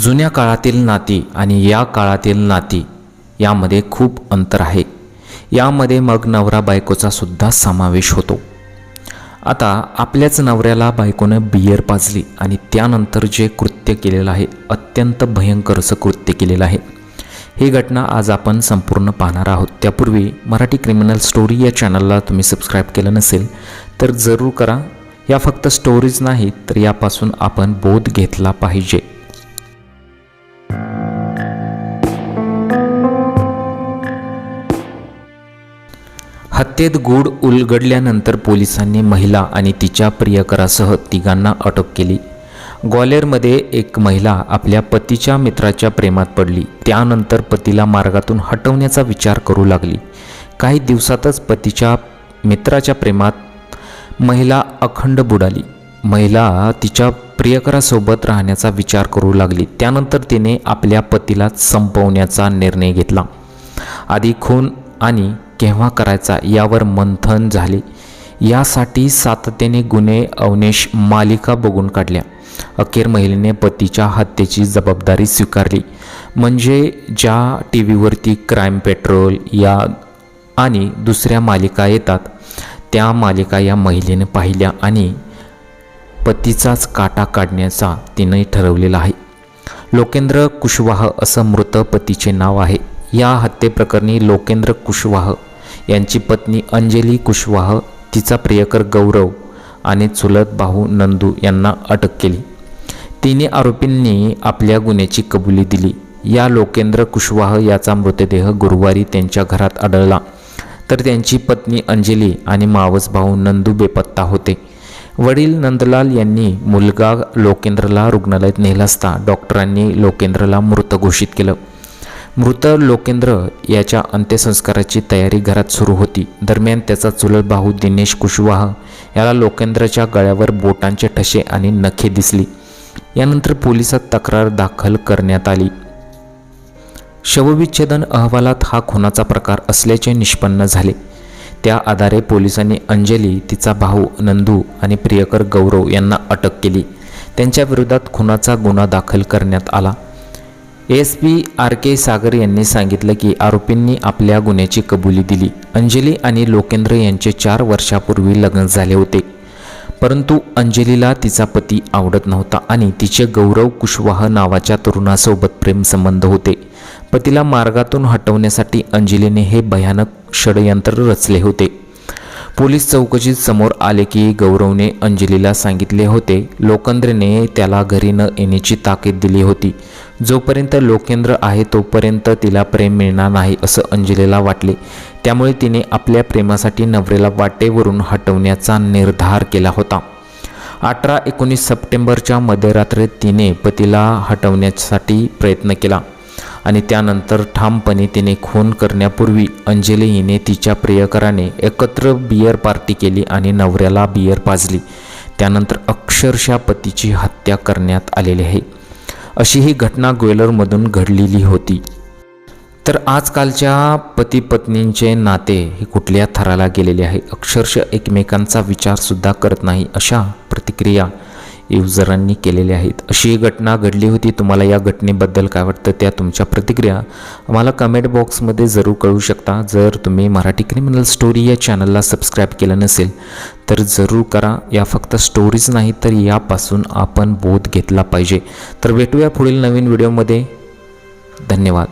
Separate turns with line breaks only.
जुन्या काळातील नाती आणि या काळातील नाती यामध्ये खूप अंतर आहे. यामध्ये मग नवरा बायकोचा सुद्धा समावेश होतो. आता आपल्याच नवऱ्याला बायकोनं बियर पाजली आणि त्यानंतर जे कृत्य केलेलं आहे अत्यंत भयंकर असं कृत्य केलेलं आहे. ही घटना आज आपण संपूर्ण पाहणार आहोत. त्यापूर्वी मराठी क्रिमिनल स्टोरी या चॅनलला तुम्ही सबस्क्राईब केलं नसेल तर जरूर करा. या फक्त स्टोरीज नाहीत तर यापासून आपण बोध घेतला पाहिजे. हत्येत गूढ उलगडल्यानंतर पोलिसांनी महिला आणि तिच्या प्रियकरासह तिघांना अटक केली. ग्वालेरमध्ये एक महिला आपल्या पतीच्या मित्राच्या प्रेमात पडली. त्यानंतर पतीला मार्गातून हटवण्याचा विचार करू लागली. काही दिवसातच पतीच्या मित्राच्या प्रेमात महिला अखंड बुडाली. महिला तिच्या प्रियकरासोबत राहण्याचा विचार करू लागली. त्यानंतर तिने आपल्या पतीला संपवण्याचा निर्णय घेतला. आधी खून आणि केव्हा करायचा यावर मंथन झाले. यासाठी सातत्याने गुन्हे अवनेश मालिका बघून काढल्या. अखेर महिलेने पतीच्या हत्येची जबाबदारी स्वीकारली. म्हणजे ज्या टी व्हीवरती क्राईम पेट्रोल या आणि दुसऱ्या मालिका येतात त्या मालिका या महिलेने पाहिल्या आणि पतीचाच काटा काढण्याचा तिने ठरवलेला आहे. लोकेंद्र कुशवाह असं मृत पतीचे नाव आहे. या हत्येप्रकरणी लोकेंद्र कुशवाह यांची पत्नी अंजली कुशवाह तिचा प्रियकर गौरव आणि चुलत भाऊ नंदू यांना अटक केली. तिन्ही आरोपींनी आपल्या गुन्ह्याची कबुली दिली. या लोकेंद्र कुशवाह याचा मृतदेह गुरुवारी त्यांच्या घरात आढळला. तर त्यांची पत्नी अंजली आणि मावस भाऊ नंदू बेपत्ता होते. वडील नंदलाल यांनी मुलगा लोकेंद्रला रुग्णालयात नेला असता डॉक्टरांनी लोकेंद्रला मृत घोषित केलं. मृत लोकेंद्र याच्या अंत्यसंस्काराची तयारी घरात सुरू होती. दरम्यान त्याचा चुलत भाऊ दिनेश कुशवाह याला लोकेंद्रच्या गळ्यावर बोटांचे ठसे आणि नखे दिसली. यानंतर पोलिसात तक्रार दाखल करण्यात आली. शवविच्छेदन अहवालात हा खुनाचा प्रकार असल्याचे निष्पन्न झाले. त्या आधारे पोलिसांनी अंजली तिचा भाऊ नंदू आणि प्रियकर गौरव यांना अटक केली. त्यांच्या विरोधात खुनाचा गुन्हा दाखल करण्यात आला. S P R K Sagar यांनी सांगितलं की आरोपींनी आपल्या गुन्ह्याची कबुली दिली. अंजली आणि लोकेंद्र यांचे चार वर्षापूर्वी लग्न झाले होते. परंतु अंजलीला तिचा पती आवडत नव्हता आणि तिचे गौरव कुशवाह नावाच्या तरुणासोबत प्रेमसंबंध होते. पतीला मार्गातून हटवण्यासाठी अंजलीने हे भयानक षडयंत्र रचले होते. पोलीस चौकशीत समोर आले की गौरवने अंजलीला सांगितले होते लोकेंद्रने त्याला घरी न येण्याची ताकीद दिली होती. जोपर्यंत लोकेंद्र आहे तोपर्यंत तिला प्रेम मिळणार नाही असं अंजलीला वाटले. त्यामुळे तिने आपल्या प्रेमासाठी नवऱ्याला वाटेवरून हटवण्याचा निर्धार केला होता. अठरा एकोणीस सप्टेंबरच्या मध्यरात्रीत तिने पतीला हटवण्यासाठी प्रयत्न केला. आणि त्यानंतर ठामपणे तिने खून करण्यापूर्वी अंजली हिने तिच्या प्रियकराने एकत्र बियर पार्टी केली आणि नवऱ्याला बियर पाजली. त्यानंतर अक्षरशः पतीची हत्या करण्यात आलेली आहे. अशी ही घटना ग्वेलरमधून घडलेली होती. तर आजकालच्या पती पत्नींचे नाते हे कुठल्या थराला गेलेले आहे? अक्षरशः एकमेकांचा विचारसुद्धा करत नाही अशा प्रतिक्रिया युजरांनी केलेले आहेत. अशी ही घटना घडली होती. तुम्हाला या घटनेबद्दल काय वाटतं? त्या तुमच्या प्रतिक्रिया आम्हाला कमेंट बॉक्समध्ये जरूर कळू शकता. जर तुम्ही मराठी क्रिमिनल स्टोरी या चॅनलला सबस्क्राईब केलं नसेल तर जरूर करा. या फक्त स्टोरीज नाही तर यापासून आपण बोध घेतला पाहिजे. तर भेटूया पुढील नवीन व्हिडिओमध्ये धन्यवाद.